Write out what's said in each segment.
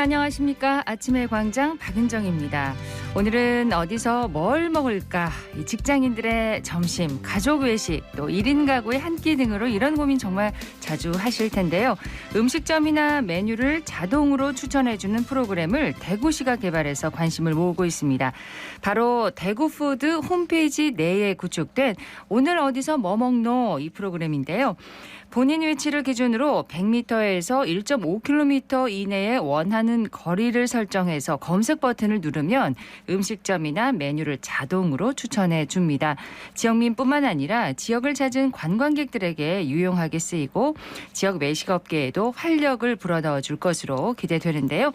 안녕하십니까? 아침의 광장 박은정입니다. 오늘은 어디서 뭘 먹을까? 이 직장인들의 점심, 가족 외식, 또 1인 가구의 한 끼 등으로 이런 고민 정말 자주 하실 텐데요. 음식점이나 메뉴를 자동으로 추천해주는 프로그램을 대구시가 개발해서 관심을 모으고 있습니다. 바로 대구푸드 홈페이지 내에 구축된 오늘 어디서 뭐 먹노 이 프로그램인데요. 본인 위치를 기준으로 100m에서 1.5km 이내에 원하는 거리를 설정해서 검색 버튼을 누르면 음식점이나 메뉴를 자동으로 추천해 줍니다. 지역민뿐만 아니라 지역을 찾은 관광객들에게 유용하게 쓰이고 지역 외식업계에도 활력을 불어넣어 줄 것으로 기대되는데요.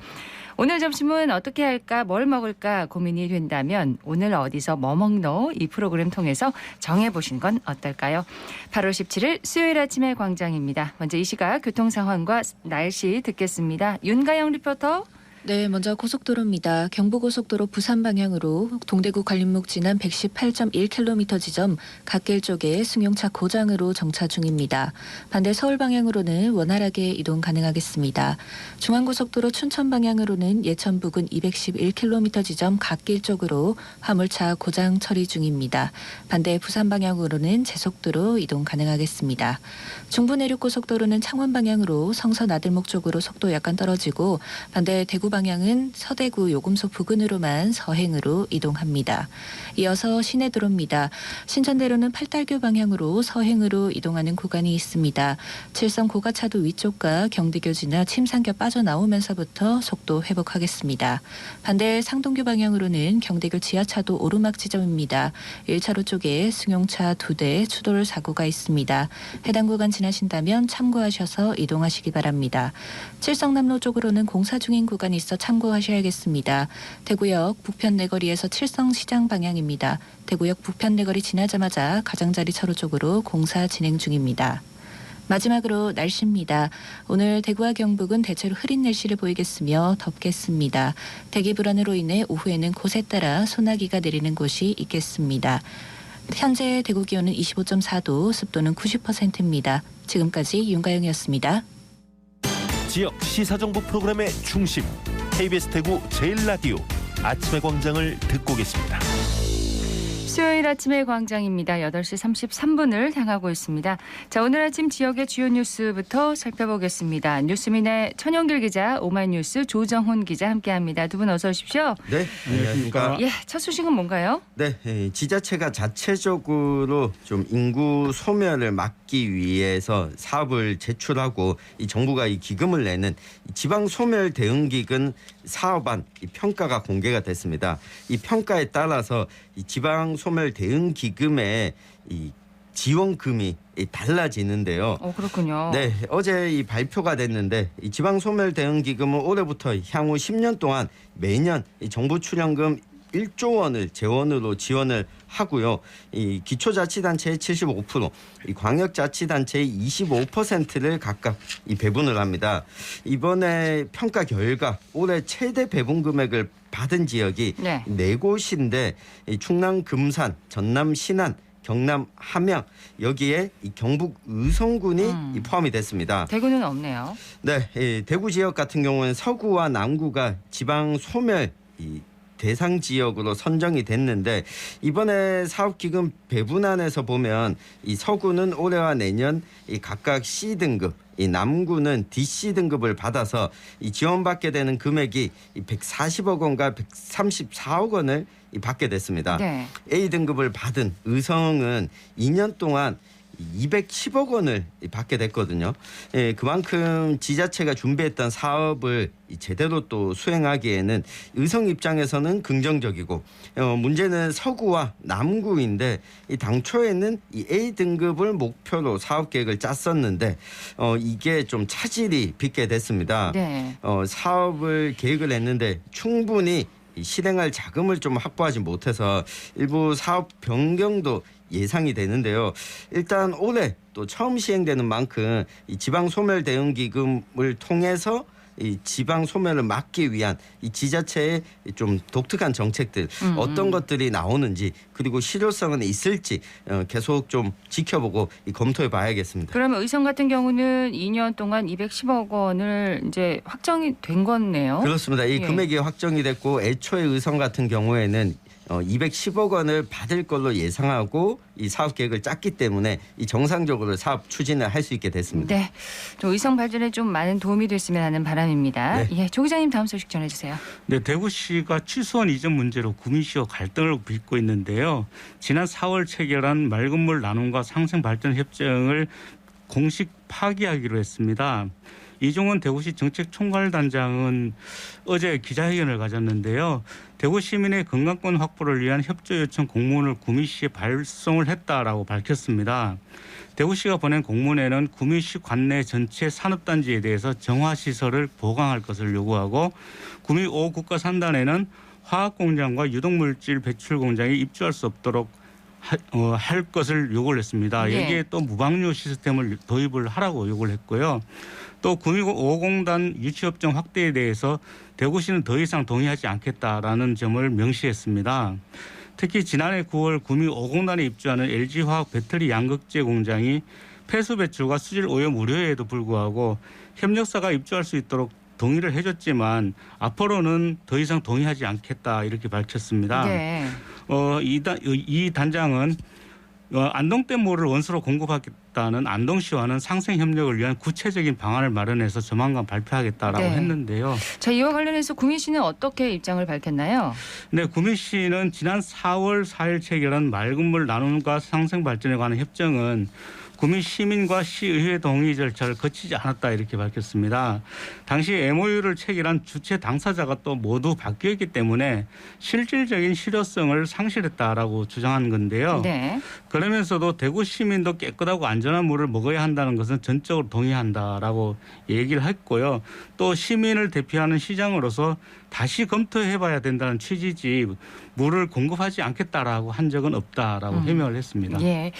오늘 점심은 어떻게 할까, 뭘 먹을까 고민이 된다면 오늘 어디서 뭐 먹노 이 프로그램 통해서 정해보신 건 어떨까요? 8월 17일 수요일 아침의 광장입니다. 먼저 이 시각 교통 상황과 날씨 듣겠습니다. 윤가영 리포터. 네, 먼저 고속도로입니다. 경부고속도로 부산 방향으로 동대구 관림목 지난 118.1km 지점 갓길 쪽에 승용차 고장으로 정차 중입니다. 반대 서울 방향으로는 원활하게 이동 가능하겠습니다. 중앙고속도로 춘천 방향으로는 예천 부근 211km 지점 갓길 쪽으로 화물차 고장 처리 중입니다. 반대 부산 방향으로는 제속도로 이동 가능하겠습니다. 중부 내륙고속도로는 창원 방향으로 성서 나들목 쪽으로 속도 약간 떨어지고 반대 대구 방향은 서대구 요금소 부근으로만 서행으로 이동합니다. 이어서 시내 도로입니다. 신천대로는 팔달교 방향으로 서행으로 이동하는 구간이 있습니다. 칠성 고가차도 위쪽과 경대교 지나 침상교 빠져나오면서부터 속도 회복하겠습니다. 반대 상동교 방향으로는 경대교 지하차도 오르막 지점입니다. 1차로 쪽에 승용차 두대 추돌 사고가 있습니다. 해당 구간 지나신다면 참고하셔서 이동하시기 바랍니다. 칠성남로 쪽으로는 공사 중인 구간이 있어 참고하셔야겠습니다. 대구역 북편 내거리에서 칠성시장 방향입니다. 대구역 북편 내거리 지나자마자 가장자리 차로 쪽으로 공사 진행 중입니다. 마지막으로 날씨입니다. 오늘 대구와 경북은 대체로 흐린 날씨를 보이겠으며 덥겠습니다. 대기 불안으로 인해 오후에는 곳에 따라 소나기가 내리는 곳이 있겠습니다. 현재 대구 기온은 25.4도, 습도는 90%입니다. 지금까지 윤가영이었습니다. 지역 시사정보 프로그램의 중심 KBS 대구 제일라디오 아침의 광장을 듣고 계십니다. 수요일 아침의 광장입니다. 8시 33분을 향하고 있습니다. 자, 오늘 아침 지역의 주요 뉴스부터 살펴보겠습니다. 뉴스민의 천영길 기자, 오마이뉴스 조정훈 기자 함께합니다. 두 분 어서 오십시오. 네, 안녕하십니까. 예, 첫 소식은 뭔가요? 네, 예, 지자체가 자체적으로 좀 인구 소멸을 막기 위해서 사업을 제출하고 이 정부가 이 기금을 내는 이 지방 소멸 대응 기금 사업안 이 평가가 공개가 됐습니다. 이 평가에 따라서 이 지방 소멸 대응 기금의 이 지원금이 이 달라지는데요. 어, 그렇군요. 네, 어제 이 발표가 됐는데 이 지방 소멸 대응 기금은 올해부터 향후 10년 동안 매년 이 정부 출연금 1조 원을 재원으로 지원을 하고요. 이 기초자치단체의 75%, 이 광역자치단체의 25%를 각각 이 배분을 합니다. 이번에 평가 결과 올해 최대 배분 금액을 받은 지역이 네. 네 곳인데 이 충남 금산, 전남 신안, 경남 함양 여기에 이 경북 의성군이 음. 이 포함이 됐습니다. 대구는 없네요. 네, 이 대구 지역 같은 경우는 서구와 남구가 지방 소멸 이 대상 지역으로 선정이 됐는데 이번에 사업 기금 배분안에서 보면 이 서구는 올해와 내년 이 각각 C 등급, 이 남구는 DC 등급을 받아서 이 지원받게 되는 금액이 이 140억 원과 134억 원을 이 받게 됐습니다. 네. A 등급을 받은 의성은 2년 동안 210억 원을 받게 됐거든요. 예, 그만큼 지자체가 준비했던 사업을 이 제대로 또 수행하기에는 의성 입장에서는 긍정적이고 어, 문제는 서구와 남구인데 이 당초에는 이 A 등급을 목표로 사업 계획을 짰었는데 어, 이게 좀 차질이 빚게 됐습니다. 네. 어, 사업을 계획을 했는데 충분히 이 실행할 자금을 좀 확보하지 못해서 일부 사업 변경도 예상이 되는데요. 일단 올해 또 처음 시행되는 만큼 이 지방 소멸 대응 기금을 통해서 이 지방 소멸을 막기 위한 이 지자체의 좀 독특한 정책들 음, 어떤 음. 것들이 나오는지 그리고 실효성은 있을지 어, 계속 좀 지켜보고 이 검토해 봐야겠습니다. 그러면 의성 같은 경우는 2년 동안 210억 원을 이제 확정이 된 거네요. 그렇습니다. 이 예. 금액이 확정이 됐고 애초에 의성 같은 경우에는 어, 210억 원을 받을 걸로 예상하고 이 사업 계획을 짰기 때문에 이 정상적으로 사업 추진을 할 수 있게 됐습니다. 네, 좀 의성 발전에 좀 많은 도움이 됐으면 하는 바람입니다. 네. 예, 조 기자님 다음 소식 전해주세요. 네, 대구시가 취소원 이전 문제로 구민시와 갈등을 빚고 있는데요. 지난 4월 체결한 맑은 물 나눔과 상생 발전 협정을 공식 파기하기로 했습니다. 이종원 대구시 정책총괄단장은 어제 기자회견을 가졌는데요. 대구 시민의 건강권 확보를 위한 협조 요청 공문을 구미시에 발송을 했다라고 밝혔습니다. 대구시가 보낸 공문에는 구미시 관내 전체 산업단지에 대해서 정화시설을 보강할 것을 요구하고 구미 5 국가산단에는 화학공장과 유독물질 배출 공장에 입주할 수 없도록 하- 어, 할 것을 요구를 했습니다. 예. 여기에 또 무방류 시스템을 도입을 하라고 요구를 했고요. 또 구미 5공단 유치업종 확대에 대해서 대구시는 더 이상 동의하지 않겠다라는 점을 명시했습니다. 특히 지난해 9월 구미 5공단에 입주하는 LG화학 배터리 양극재 공장이 폐수 배출과 수질 오염 우려에도 불구하고 협력사가 입주할 수 있도록 동의를 해줬지만 앞으로는 더 이상 동의하지 않겠다 이렇게 밝혔습니다. 네. 어, 이, 단, 이 단장은 어, 안동댐 모를 원수로 공급하 겠다는 안동시와는 상생 협력을 위한 구체적인 방안을 마련해서 조만간 발표하겠다라고 네. 했는데요. 자, 이와 관련해서 구민 씨는 어떻게 입장을 밝혔나요? 네, 구민시는 지난 4월 4일 체결한 맑은 물 나눔과 상생 발전에 관한 협정은 구민 시민과 시의회 동의 절차를 거치지 않았다 이렇게 밝혔습니다. 당시 MOU를 체결한 주체 당사자가 또 모두 바뀌었기 때문에 실질적인 실효성을 상실했다라고 주장한 건데요. 네. 그러면서도 대구 시민도 깨끗하고 안전한 물을 먹어야 한다는 것은 전적으로 동의한다라고 얘기를 했고요. 또 시민을 대표하는 시장으로서 다시 검토해 봐야 된다는 취지지 물을 공급하지 않겠다라고 한 적은 없다라고 음. 해명을 했습니다. 예.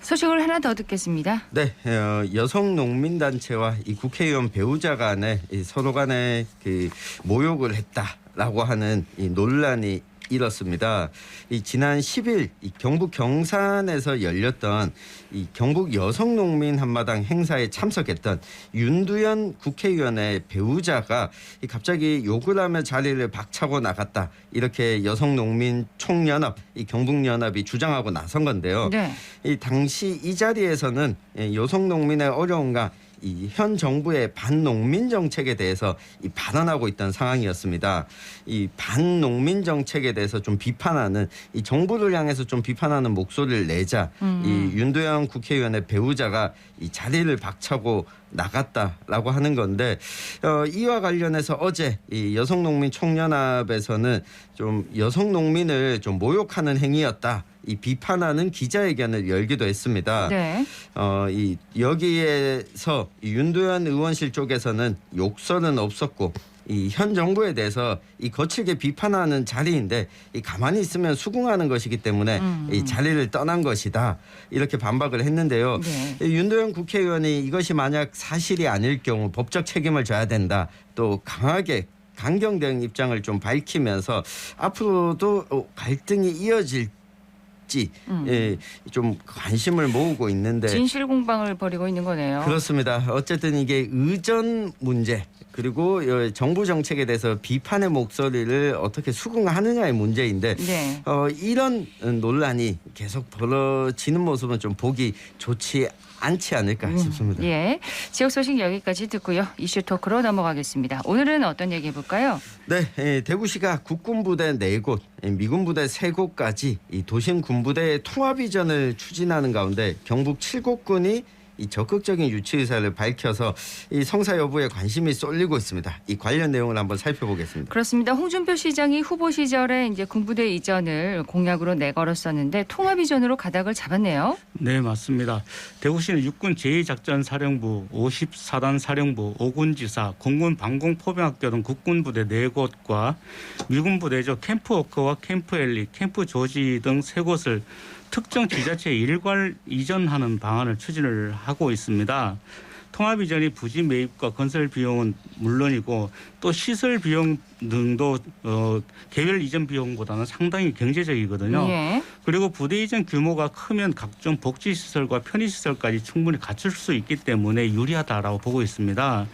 소식을 하나 더 듣겠습니다. 네, 어, 여성 농민 단체와 이 국회의원 배우자 간에 이 서로 간에 그 모욕을 했다라고 하는 이 논란이 일었습니다. 이 지난 10일 이 경북 경산에서 열렸던 이 경북 여성 농민 한마당 행사에 참석했던 윤두현 국회의원의 배우자가 이 갑자기 욕을 하며 자리를 박차고 나갔다 이렇게 여성 농민 총연합 이 경북 연합이 주장하고 나선 건데요. 네. 이 당시 이 자리에서는 예, 여성 농민의 어려움과 이 현 정부의 반농민 정책에 대해서 이 반환하고 있던 상황이었습니다. 이 반농민 정책에 대해서 좀 비판하는 이 정부를 향해서 좀 비판하는 목소리를 내자 음. 이 윤도영 국회의원의 배우자가 이 자리를 박차고 나갔다라고 하는 건데 어, 이와 관련해서 어제 이 여성농민 총연합에서는 좀 여성농민을 좀 모욕하는 행위였다. 이 비판하는 기자회견을 열기도 했습니다. 네. 어, 이 여기에서 이 윤도현 의원실 쪽에서는 욕설은 없었고 이 현 정부에 대해서 이 거칠게 비판하는 자리인데 이 가만히 있으면 수긍하는 것이기 때문에 음. 이 자리를 떠난 것이다 이렇게 반박을 했는데요. 네. 이 윤도현 국회의원이 이것이 만약 사실이 아닐 경우 법적 책임을 져야 된다. 또 강하게 강경 대응 입장을 좀 밝히면서 앞으로도 어, 갈등이 이어질 지 음. 예, 좀 관심을 모으고 있는데 진실 공방을 벌이고 있는 거네요. 그렇습니다. 어쨌든 이게 의전 문제 그리고 어, 정부 정책에 대해서 비판의 목소리를 어떻게 수긍하느냐의 문제인데 네. 어, 이런 논란이 계속 벌어지는 모습은 좀 보기 좋지 않지 않을까 음, 싶습니다. 예. 지역 소식 여기까지 듣고요. 이슈 토크로 넘어가겠습니다. 오늘은 어떤 얘기 해볼까요? 네, 예, 대구시가 국군 부대 네 곳, 예, 미군 부대 세 곳까지 이 도심 군부대의 통합 이전을 추진하는 가운데 경북 칠곡군이 이 적극적인 유치 의사를 밝혀서 이 성사 여부에 관심이 쏠리고 있습니다. 이 관련 내용을 한번 살펴보겠습니다. 그렇습니다. 홍준표 시장이 후보 시절에 이제 군부대 이전을 공약으로 내걸었었는데 통합 이전으로 가닥을 잡았네요. 네, 맞습니다. 대구시는 육군 제2작전사령부, 54단 사령부, 오군지사, 공군 방공 포병학교 등 국군 부대 4곳과 미군부대죠. 캠프 워커와 캠프 엘리, 캠프 조지 등 3곳을 특정 지자체에 일괄 이전하는 방안을 추진을 하고 있습니다. 통합 이전이 부지 매입과 건설 비용은 물론이고 또 시설 비용 등도 어, 개별 이전 비용보다는 상당히 경제적이거든요. 예. 그리고 부대 이전 규모가 크면 각종 복지 시설과 편의 시설까지 충분히 갖출 수 있기 때문에 유리하다라고 보고 있습니다.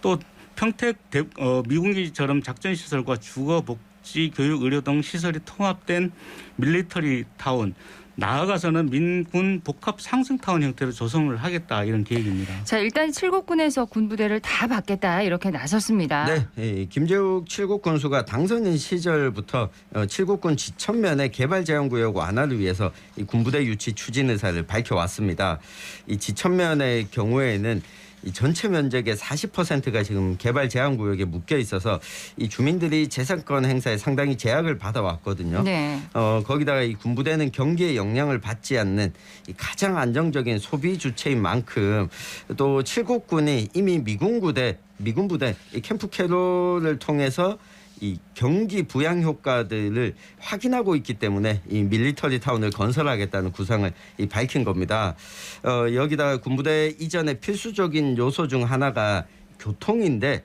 또 평택 대, 어, 미군기지처럼 작전 시설과 주거 복지 교육 의료 등 시설이 통합된 밀리터리 타운 나아가서는 민군 복합 상승 타운 형태로 조성을 하겠다 이런 계획입니다. 자, 일단 칠곡군에서 군부대를 다 받겠다 이렇게 나섰습니다. 네, 예, 김재욱 칠곡 군수가 당선인 시절부터 어, 칠곡군 지천면의 개발 제한 구역 완화를 위해서 이 군부대 유치 추진 의사를 밝혀왔습니다. 이 지천면의 경우에는 이 전체 면적의 40%가 지금 개발 제한 구역에 묶여 있어서 이 주민들이 재산권 행사에 상당히 제약을 받아왔거든요. 네. 어 거기다가 이 군부대는 경기의 영향을 받지 않는 이 가장 안정적인 소비 주체인 만큼 또 칠곡군이 이미 미군 부대 미군 부대 이 캠프 캐롤을 통해서 이 경기 부양 효과들을 확인하고 있기 때문에 이 밀리터리 타운을 건설하겠다는 구상을 이 밝힌 겁니다. 어, 여기다가 군부대 이전의 필수적인 요소 중 하나가 교통인데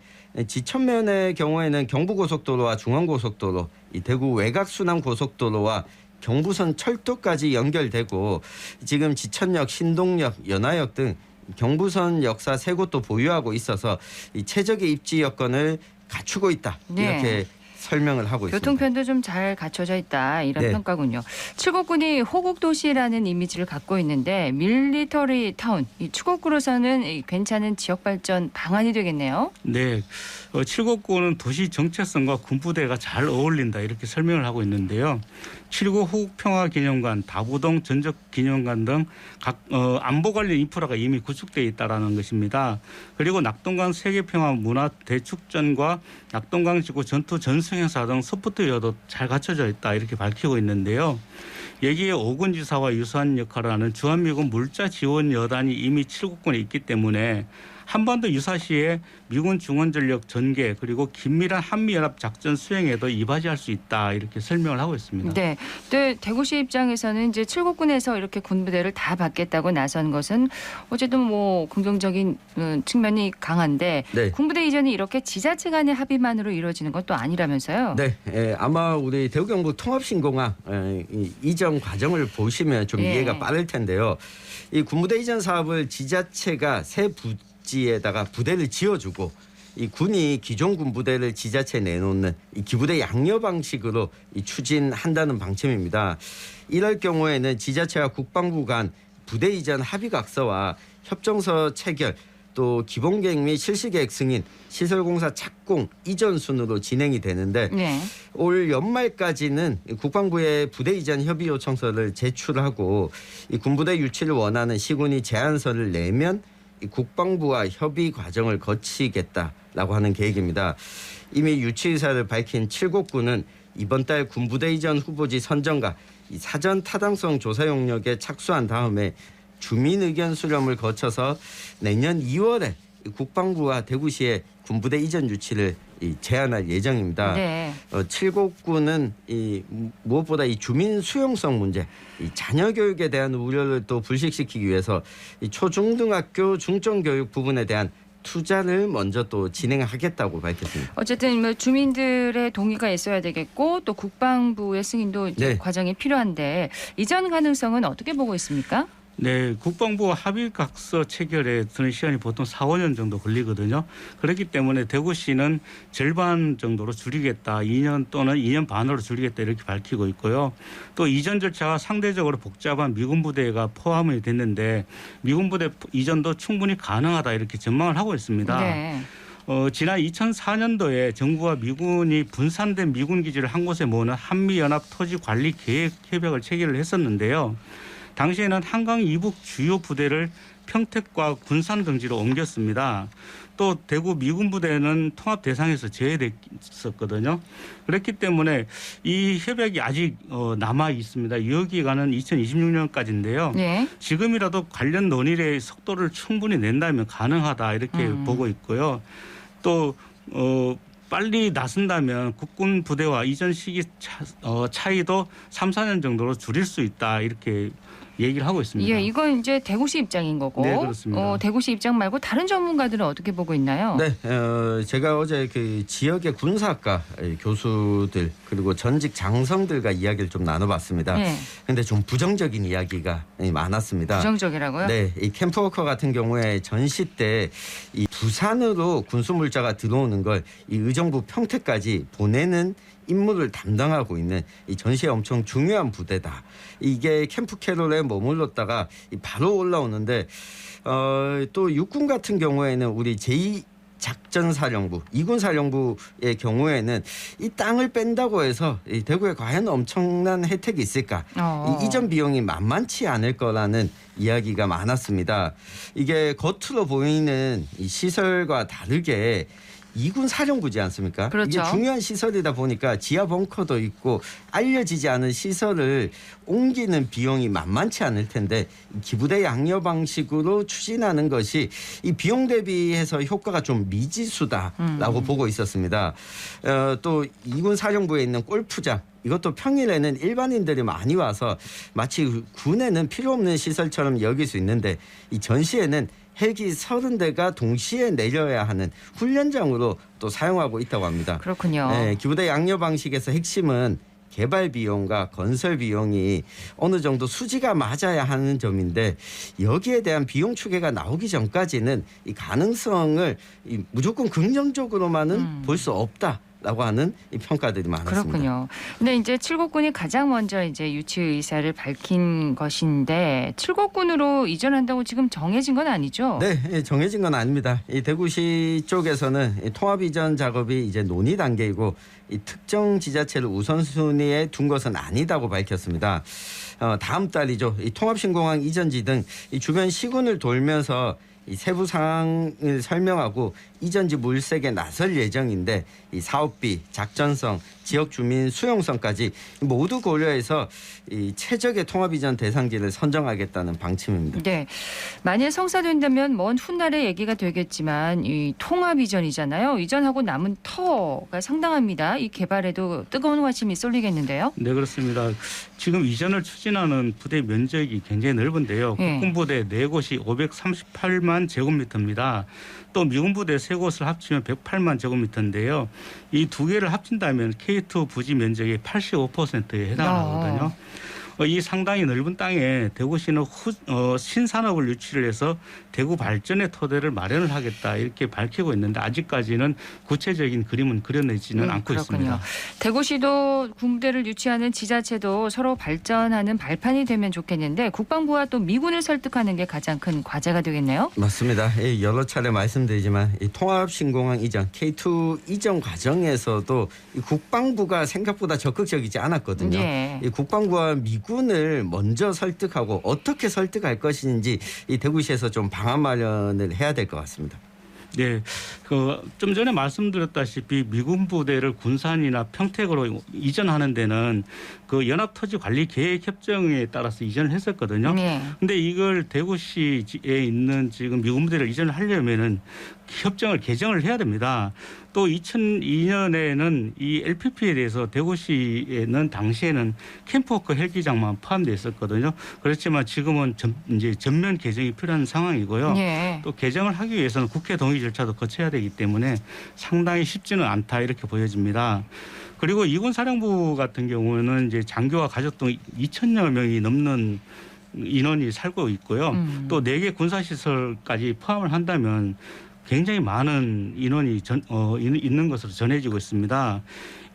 지천면의 경우에는 경부고속도로와 중앙고속도로, 이 대구 외곽순환고속도로와 경부선 철도까지 연결되고 지금 지천역, 신동역, 연화역 등 경부선 역사 세 곳도 보유하고 있어서 이 최적의 입지 여건을 갖추고 있다 네. 이렇게 설명을 하고 있습니다. 교통편도 좀 잘 갖춰져 있다 이런 네. 평가군요. 칠곡군이 호국 도시라는 이미지를 갖고 있는데 밀리터리 타운 이 칠곡구로서는 이 괜찮은 지역 발전 방안이 되겠네요. 네, 어, 칠곡군은 도시 정체성과 군부대가 잘 어울린다 이렇게 설명을 하고 있는데요. 칠곡 호국평화기념관, 다부동 전적기념관 등 각 어, 안보 관련 인프라가 이미 구축돼 있다라는 것입니다. 그리고 낙동강 세계평화 문화 대축전과 낙동강 지구 전투 전승 행사 등 소프트웨어도 잘 갖춰져 있다 이렇게 밝히고 있는데요. 여기에 오군 지사와 유사한 역할을 하는 주한미군 물자 지원 여단이 이미 칠곡군에 있기 때문에 한반도 유사시에 미군 중원전력 전개 그리고 긴밀한 한미연합 작전 수행에도 이바지할 수 있다 이렇게 설명을 하고 있습니다. 네. 또 대구시 입장에서는 이제 칠곡군에서 이렇게 군부대를 다 받겠다고 나선 것은 어쨌든 뭐 긍정적인 음, 측면이 강한데 네. 군부대 이전이 이렇게 지자체 간의 합의만으로 이루어지는 것도 아니라면서요. 네, 예, 아마 우리 대구경북 통합신공항 예, 이 이전 과정을 보시면 좀 예. 이해가 빠를 텐데요. 이 군부대 이전 사업을 지자체가 새 부 지에다가 부대를 지어주고 이 군이 기존 군 부대를 지자체에 내놓는 이 기부대 양녀 방식으로 이 추진한다는 방침입니다. 이럴 경우에는 지자체와 국방부 간 부대 이전 합의 각서와 협정서 체결 또 기본 계획 및 실시 계획 승인 시설 공사 착공 이전 순으로 진행이 되는데 네. 올 연말까지는 국방부에 부대 이전 협의 요청서를 제출하고 이 군부대 유치를 원하는 시군이 제안서를 내면 이 국방부와 협의 과정을 거치겠다라고 하는 계획입니다. 이미 유치 의사를 밝힌 칠곡군은 이번 달 군부대 이전 후보지 선정과 이 사전 타당성 조사 용역에 착수한 다음에 주민 의견 수렴을 거쳐서 내년 2월에 국방부와 대구시에 군부대 이전 유치를 이 제안할 예정입니다. 네. 어, 칠곡군은 이 무엇보다 이 주민 수용성 문제, 이 자녀 교육에 대한 우려를 또 불식시키기 위해서 이 초중등학교 중점 교육 부분에 대한 투자를 먼저 또 진행하겠다고 밝혔습니다. 어쨌든 뭐 주민들의 동의가 있어야 되겠고 또 국방부의 승인도 이제 네. 과정이 필요한데 이전 가능성은 어떻게 보고 있습니까? 네, 국방부 합의각서 체결에 드는 시간이 보통 4, 5년 정도 걸리거든요. 그렇기 때문에 대구시는 절반 정도로 줄이겠다. 2년 또는 2년 반으로 줄이겠다 이렇게 밝히고 있고요. 또 이전 절차가 상대적으로 복잡한 미군 부대가 포함이 됐는데 미군 부대 이전도 충분히 가능하다 이렇게 전망을 하고 있습니다. 네. 어, 지난 2004년도에 정부와 미군이 분산된 미군 기지를 한 곳에 모으는 한미연합 토지 관리 계획 협약을 체결을 했었는데요. 당시에는 한강 이북 주요 부대를 평택과 군산 등지로 옮겼습니다. 또 대구 미군 부대는 통합 대상에서 제외됐었거든요. 그렇기 때문에 이 협약이 아직 어, 남아 있습니다. 유효 기간은 2026년까지인데요. 네. 지금이라도 관련 논의의 속도를 충분히 낸다면 가능하다 이렇게 음. 보고 있고요. 또 어, 빨리 나선다면 국군 부대와 이전 시기 차, 어, 차이도 3, 4년 정도로 줄일 수 있다 이렇게 얘기를 하고 있습니다. 예, 이건 이제 대구시 입장인 거고. 네, 그렇습니다. 어, 대구시 입장 말고 다른 전문가들은 어떻게 보고 있나요? 네, 어, 제가 어제 그 지역의 군사학과 교수들 그리고 전직 장성들과 이야기를 좀 나눠봤습니다. 네, 근데 좀 부정적인 이야기가 많았습니다. 부정적이라고요? 네, 이 캠프워커 같은 경우에 전시 때 이 부산으로 군수물자가 들어오는 걸 이 의정부 평택까지 보내는 임무를 담당하고 있는 이 전시에 엄청 중요한 부대다. 이게 캠프 캐롤에 머물렀다가 이 바로 올라오는데 어, 또 육군 같은 경우에는 우리 제2 작전사령부, 이군사령부의 경우에는 이 땅을 뺀다고 해서 이 대구에 과연 엄청난 혜택이 있을까? 어. 이 이전 비용이 만만치 않을 거라는 이야기가 많았습니다. 이게 겉으로 보이는 이 시설과 다르게 이군 사령부지 않습니까? 그렇죠. 이게 중요한 시설이다 보니까 지하 벙커도 있고 알려지지 않은 시설을 옮기는 비용이 만만치 않을 텐데 이 기부대 양려 방식으로 추진하는 것이 이 비용 대비해서 효과가 좀 미지수다라고 음. 보고 있었습니다. 어, 또 이군 사령부에 있는 골프장 이것도 평일에는 일반인들이 많이 와서 마치 군에는 필요 없는 시설처럼 여길 수 있는데 이 전시에는 헬기 30대가 동시에 내려야 하는 훈련장으로 또 사용하고 있다고 합니다. 그렇군요. 네, 기부대 양려 방식에서 핵심은 개발 비용과 건설 비용이 어느 정도 수지가 맞아야 하는 점인데 여기에 대한 비용 추계가 나오기 전까지는 이 가능성을 이 무조건 긍정적으로만은 음. 볼수 없다 라고 하는 이 평가들이 많았습니다. 그렇군요. 근데 이제 칠곡군이 가장 먼저 이제 유치 의사를 밝힌 것인데 칠곡군으로 이전한다고 지금 정해진 건 아니죠? 네, 예, 정해진 건 아닙니다. 이 대구시 쪽에서는 이 통합 이전 작업이 이제 논의 단계이고 이 특정 지자체를 우선순위에 둔 것은 아니다고 밝혔습니다. 어, 다음 달이죠. 이 통합 신공항 이전지 등 이 주변 시군을 돌면서 이 세부 사항을 설명하고 이전지 물색에 나설 예정인데 이 사업비, 작전성, 지역 주민 수용성까지 모두 고려해서 이 최적의 통합 이전 대상지를 선정하겠다는 방침입니다. 네. 만일 성사된다면 먼 훗날의 얘기가 되겠지만 이 통합 이전이잖아요. 이전하고 남은 터가 상당합니다. 이 개발에도 뜨거운 관심이 쏠리겠는데요. 네 그렇습니다. 지금 이전을 추진하는 부대 면적이 굉장히 넓은데요. 예. 국군 부대 네 곳이 538만 제곱미터입니다. 또 미군 부대 세 곳을 합치면 108만 제곱미터인데요. 이 두 개를 합친다면 K2 부지 면적의 85%에 해당하거든요. 야. 어, 이 상당히 넓은 땅에 대구시는 후, 어, 신산업을 유치를 해서 대구 발전의 토대를 마련을 하겠다 이렇게 밝히고 있는데 아직까지는 구체적인 그림은 그려내지는 음, 않고 그렇군요. 있습니다. 대구시도 군부대를 유치하는 지자체도 서로 발전하는 발판이 되면 좋겠는데 국방부와 또 미군을 설득하는 게 가장 큰 과제가 되겠네요. 맞습니다. 예, 여러 차례 말씀드리지만 이 통합신공항 이전 K2 이전 과정에서도 이 국방부가 생각보다 적극적이지 않았거든요. 예. 이 국방부와 미군 을 먼저 설득하고 어떻게 설득할 것인지 이 대구시에서 좀 방안 마련을 해야 될 것 같습니다. 네, 그좀 전에 말씀드렸다시피 미군 부대를 군산이나 평택으로 이전하는 데는 그 연합토지관리계획협정에 따라서 이전을 했었거든요. 네. 근데 이걸 대구시에 있는 지금 미군 부대를 이전을 하려면은 협정을 개정을 해야 됩니다. 또 2002년에는 이 LPP에 대해서 대구시에는 당시에는 캠프워커 헬기장만 포함되어 있었거든요. 그렇지만 지금은 전, 이제 전면 개정이 필요한 상황이고요. 예. 또 개정을 하기 위해서는 국회 동의 절차도 거쳐야 되기 때문에 상당히 쉽지는 않다 이렇게 보여집니다. 그리고 이군 사령부 같은 경우는 이제 장교와 가족 등 2천여 명이 넘는 인원이 살고 있고요. 음. 또네 개 군사 시설까지 포함을 한다면 굉장히 많은 인원이 전, 어, 있- 있는 것으로 전해지고 있습니다.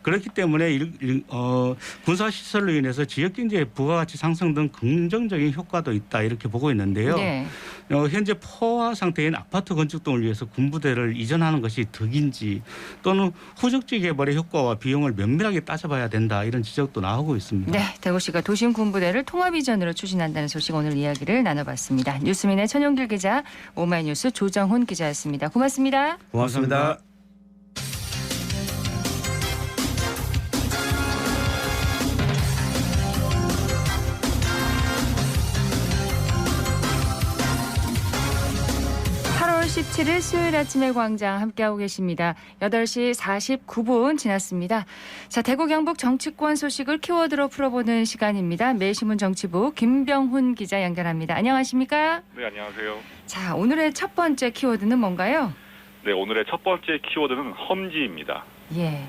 그렇기 때문에 일, 일, 어, 군사 시설로 인해서 지역 경제의 부가가치 상승 등 긍정적인 효과도 있다 이렇게 보고 있는데요. 네. 어, 현재 포화 상태인 아파트 건축 등을 위해서 군부대를 이전하는 것이 덕인지 또는 후적지 개발의 효과와 비용을 면밀하게 따져봐야 된다 이런 지적도 나오고 있습니다. 네, 대구시가 도심 군부대를 통합 이전으로 추진한다는 소식 오늘 이야기를 나눠봤습니다. 뉴스민의 천용길 기자, 오마이뉴스 조정훈 기자였습니다. 고맙습니다. 고맙습니다. 감사합니다. 17일 수요일 아침의 광장 함께하고 계십니다. 8시 49분 지났습니다. 자, 대구 경북 정치권 소식을 키워드로 풀어보는 시간입니다. 매일신문 정치부 김병훈 기자 연결합니다. 안녕하십니까? 네, 안녕하세요. 자, 오늘의 첫 번째 키워드는 뭔가요? 네, 오늘의 첫 번째 키워드는 험지입니다. 예.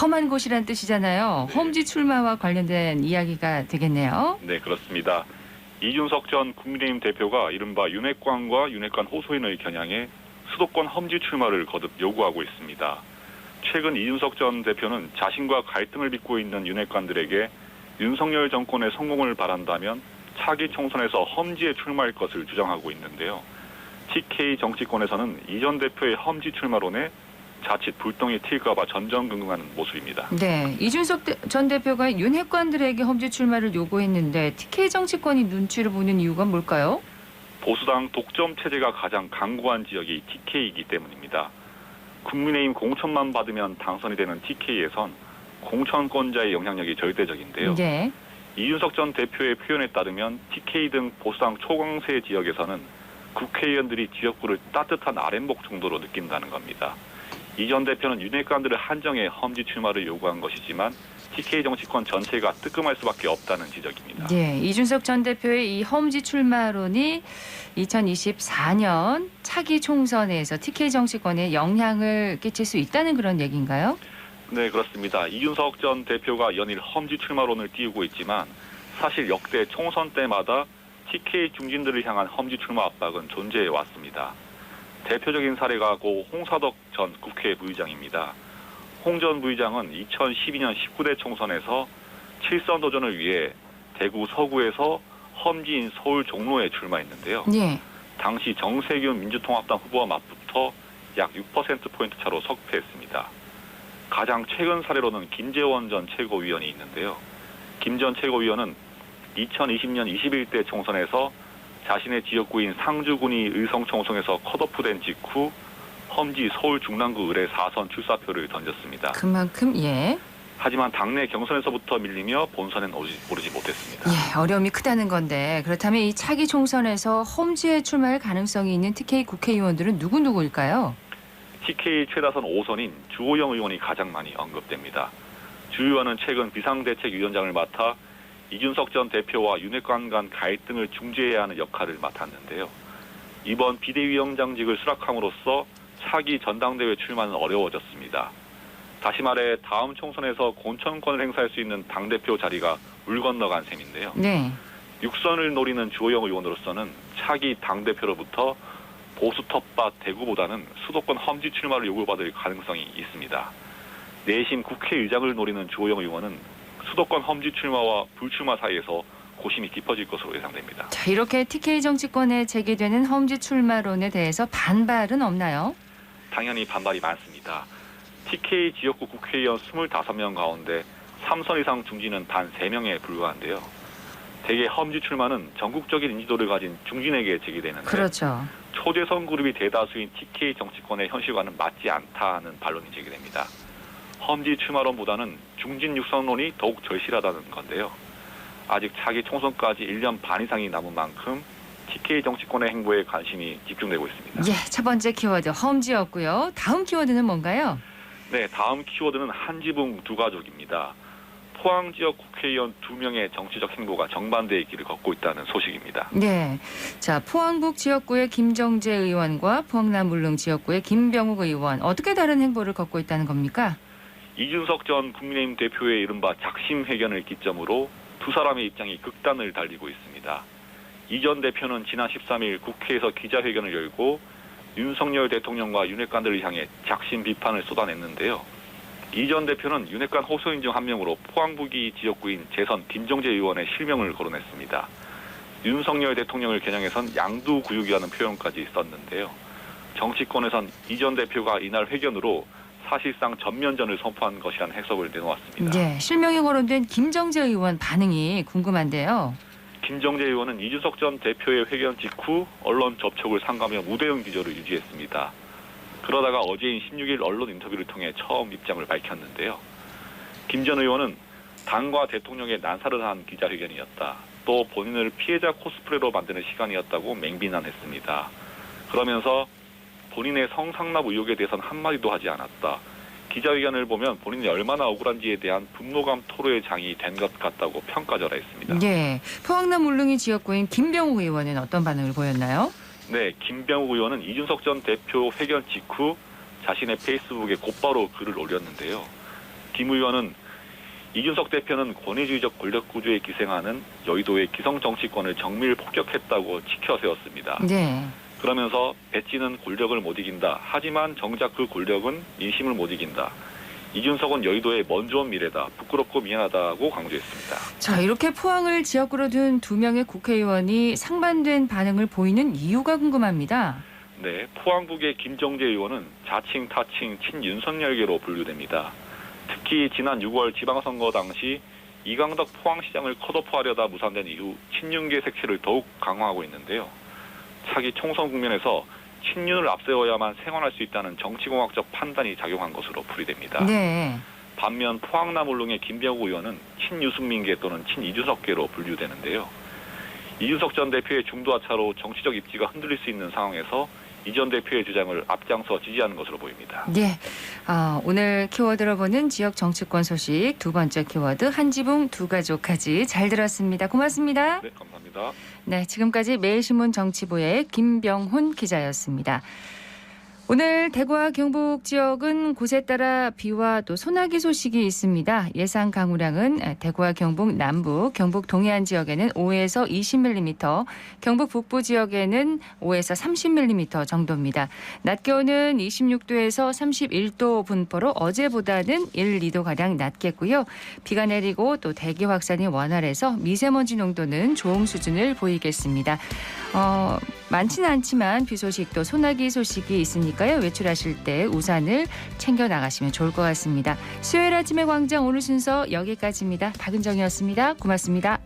험한 곳이란 뜻이잖아요. 네. 험지 출마와 관련된 이야기가 되겠네요. 네, 그렇습니다. 이준석 전 국민의힘 대표가 이른바 윤핵관과 윤핵관 호소인을 겨냥해 수도권 험지 출마를 거듭 요구하고 있습니다. 최근 이준석 전 대표는 자신과 갈등을 빚고 있는 윤핵관들에게 윤석열 정권의 성공을 바란다면 차기 총선에서 험지에 출마할 것을 주장하고 있는데요. TK 정치권에서는 이 전 대표의 험지 출마론에 자칫 불똥이 튈까봐 전전긍긍하는 모습입니다. 네, 이준석 대- 전 대표가 윤핵관들에게 험지 출마를 요구했는데 TK 정치권이 눈치를 보는 이유가 뭘까요? 보수당 독점 체제가 가장 강고한 지역이 TK이기 때문입니다. 국민의힘 공천만 받으면 당선이 되는 TK에선 공천권자의 영향력이 절대적인데요. 네. 이준석 전 대표의 표현에 따르면 TK 등 보수당 초강세 지역에서는 국회의원들이 지역구를 따뜻한 아랫목 정도로 느낀다는 겁니다. 이 전 대표는 윤핵관들을 한정해 험지 출마를 요구한 것이지만 TK 정치권 전체가 뜨끔할 수밖에 없다는 지적입니다. 네, 이준석 전 대표의 이 험지 출마론이 2024년 차기 총선에서 TK 정치권에 영향을 끼칠 수 있다는 그런 얘기인가요? 네, 그렇습니다. 이준석 전 대표가 연일 험지 출마론을 띄우고 있지만 사실 역대 총선 때마다 TK 중진들을 향한 험지 출마 압박은 존재해 왔습니다. 대표적인 사례가 고 홍사덕 전 국회 부의장입니다. 홍 전 부의장은 2012년 19대 총선에서 칠선 도전을 위해 대구 서구에서 험지인 서울 종로에 출마했는데요. 네. 당시 정세균 민주통합당 후보와 맞붙어 약 6%포인트 차로 석패했습니다. 가장 최근 사례로는 김재원 전 최고위원이 있는데요. 김 전 최고위원은 2020년 21대 총선에서 자신의 지역구인 상주군이 의성총성에서 컷오프된 직후 험지 서울 중랑구 을에 4선 출사표를 던졌습니다. 그만큼 예. 하지만 당내 경선에서부터 밀리며 본선엔 오르지, 오르지 못했습니다. 예, 어려움이 크다는 건데 그렇다면 이 차기 총선에서 험지에 출마할 가능성이 있는 TK 국회의원들은 누구 누구일까요? TK 최다선 5선인 주호영 의원이 가장 많이 언급됩니다. 주 의원은 최근 비상대책위원장을 맡아 이준석 전 대표와 윤핵관 간 갈등을 중재해야 하는 역할을 맡았는데요. 이번 비대위원장직을 수락함으로써 차기 전당대회 출마는 어려워졌습니다. 다시 말해 다음 총선에서 공천권을 행사할 수 있는 당대표 자리가 물 건너간 셈인데요. 네. 육선을 노리는 주호영 의원으로서는 차기 당대표로부터 보수 텃밭 대구보다는 수도권 험지 출마를 요구받을 가능성이 있습니다. 내심 국회의장을 노리는 주호영 의원은 수도권 험지 출마와 불출마 사이에서 고심이 깊어질 것으로 예상됩니다. 자, 이렇게 TK 정치권에 제기되는 험지 출마론에 대해서 반발은 없나요? 당연히 반발이 많습니다. TK 지역구 국회의원 25명 가운데 3선 이상 중진은 단 3명에 불과한데요. 대개 험지 출마는 전국적인 인지도를 가진 중진에게 제기되는데 그렇죠. 초재선 그룹이 대다수인 TK 정치권의 현실과는 맞지 않다는 반론이 제기됩니다. 험지 출마론보다는 중진 육선론이 더욱 절실하다는 건데요. 아직 차기 총선까지 1년 반 이상이 남은 만큼 TK 정치권의 행보에 관심이 집중되고 있습니다. 예, 첫 번째 키워드 험지였고요. 다음 키워드는 뭔가요? 네, 다음 키워드는 한 지붕 두 가족입니다. 포항 지역 국회의원 두 명의 정치적 행보가 정반대의 길을 걷고 있다는 소식입니다. 네. 자, 포항북 지역구의 김정재 의원과 포항남 물릉 지역구의 김병욱 의원 어떻게 다른 행보를 걷고 있다는 겁니까? 이준석 전 국민의힘 대표의 이른바 작심 회견을 기점으로 두 사람의 입장이 극단을 달리고 있습니다. 이 전 대표는 지난 13일 국회에서 기자회견을 열고 윤석열 대통령과 윤핵관들을 향해 작심 비판을 쏟아냈는데요. 이 전 대표는 윤핵관 호소인 중 한 명으로 포항북이 지역구인 재선 김정재 의원의 실명을 거론했습니다. 윤석열 대통령을 겨냥해선 양두구육이라는 표현까지 썼는데요. 정치권에선 이 전 대표가 이날 회견으로 사실상 전면전을 선포한 것이라는 해석을 내놓았습니다. 예, 실명이 거론된 김정재 의원 반응이 궁금한데요. 김정재 의원은 이준석 전 대표의 회견 직후 언론 접촉을 삼가며 무대응 기조를 유지했습니다. 그러다가 어제인 16일 언론 인터뷰를 통해 처음 입장을 밝혔는데요. 김 전 의원은 당과 대통령의 난사를 한 기자회견이었다. 또 본인을 피해자 코스프레로 만드는 시간이었다고 맹비난했습니다. 그러면서 본인의 성상납 의혹에 대해서는 한마디도 하지 않았다. 기자회견을 보면 본인이 얼마나 억울한지에 대한 분노감 토로의 장이 된 것 같다고 평가절하 했습니다. 예. 포항남 울릉이 지역구인 김병욱 의원은 어떤 반응을 보였나요? 네, 김병욱 의원은 이준석 전 대표 회견 직후 자신의 페이스북에 곧바로 글을 올렸는데요. 김 의원은 이준석 대표는 권위주의적 권력 구조에 기생하는 여의도의 기성 정치권을 정밀 폭격했다고 치켜 세웠습니다. 네. 그러면서 배지는 권력을 못 이긴다. 하지만 정작 그 권력은 민심을 못 이긴다. 이준석은 여의도의 먼 좋은 미래다. 부끄럽고 미안하다고 강조했습니다. 자, 이렇게 포항을 지역구로 둔 두 명의 국회의원이 상반된 반응을 보이는 이유가 궁금합니다. 네, 포항국의 김정재 의원은 자칭 타칭 친윤석열계로 분류됩니다. 특히 지난 6월 지방선거 당시 이강덕 포항시장을 컷오프하려다 무산된 이후 친윤계 색채를 더욱 강화하고 있는데요. 차기 총선 국면에서 친윤을 앞세워야만 생활할 수 있다는 정치공학적 판단이 작용한 것으로 풀이됩니다. 네. 반면 포항남 울릉의 김병우 의원은 친유승민계 또는 친이준석계로 분류되는데요. 이준석 전 대표의 중도하차로 정치적 입지가 흔들릴 수 있는 상황에서 이 전 대표의 주장을 앞장서 지지하는 것으로 보입니다. 예. 아, 오늘 키워드로 보는 지역 정치권 소식 두 번째 키워드 한지붕 두 가족까지 잘 들었습니다. 고맙습니다. 네, 감사합니다. 네, 지금까지 매일신문 정치부의 김병훈 기자였습니다. 오늘 대구와 경북 지역은 곳에 따라 비와 또 소나기 소식이 있습니다. 예상 강우량은 대구와 경북 남부, 경북 동해안 지역에는 5에서 20mm, 경북 북부 지역에는 5에서 30mm 정도입니다. 낮 기온은 26도에서 31도 분포로 어제보다는 1, 2도 가량 낮겠고요. 비가 내리고 또 대기 확산이 원활해서 미세먼지 농도는 좋음 수준을 보이겠습니다. 어, 많지는 않지만 비 소식 또 소나기 소식이 있으니까요. 외출하실 때 우산을 챙겨 나가시면 좋을 것 같습니다. 수요일 아침의 광장 오늘 순서 여기까지입니다. 박은정이었습니다. 고맙습니다.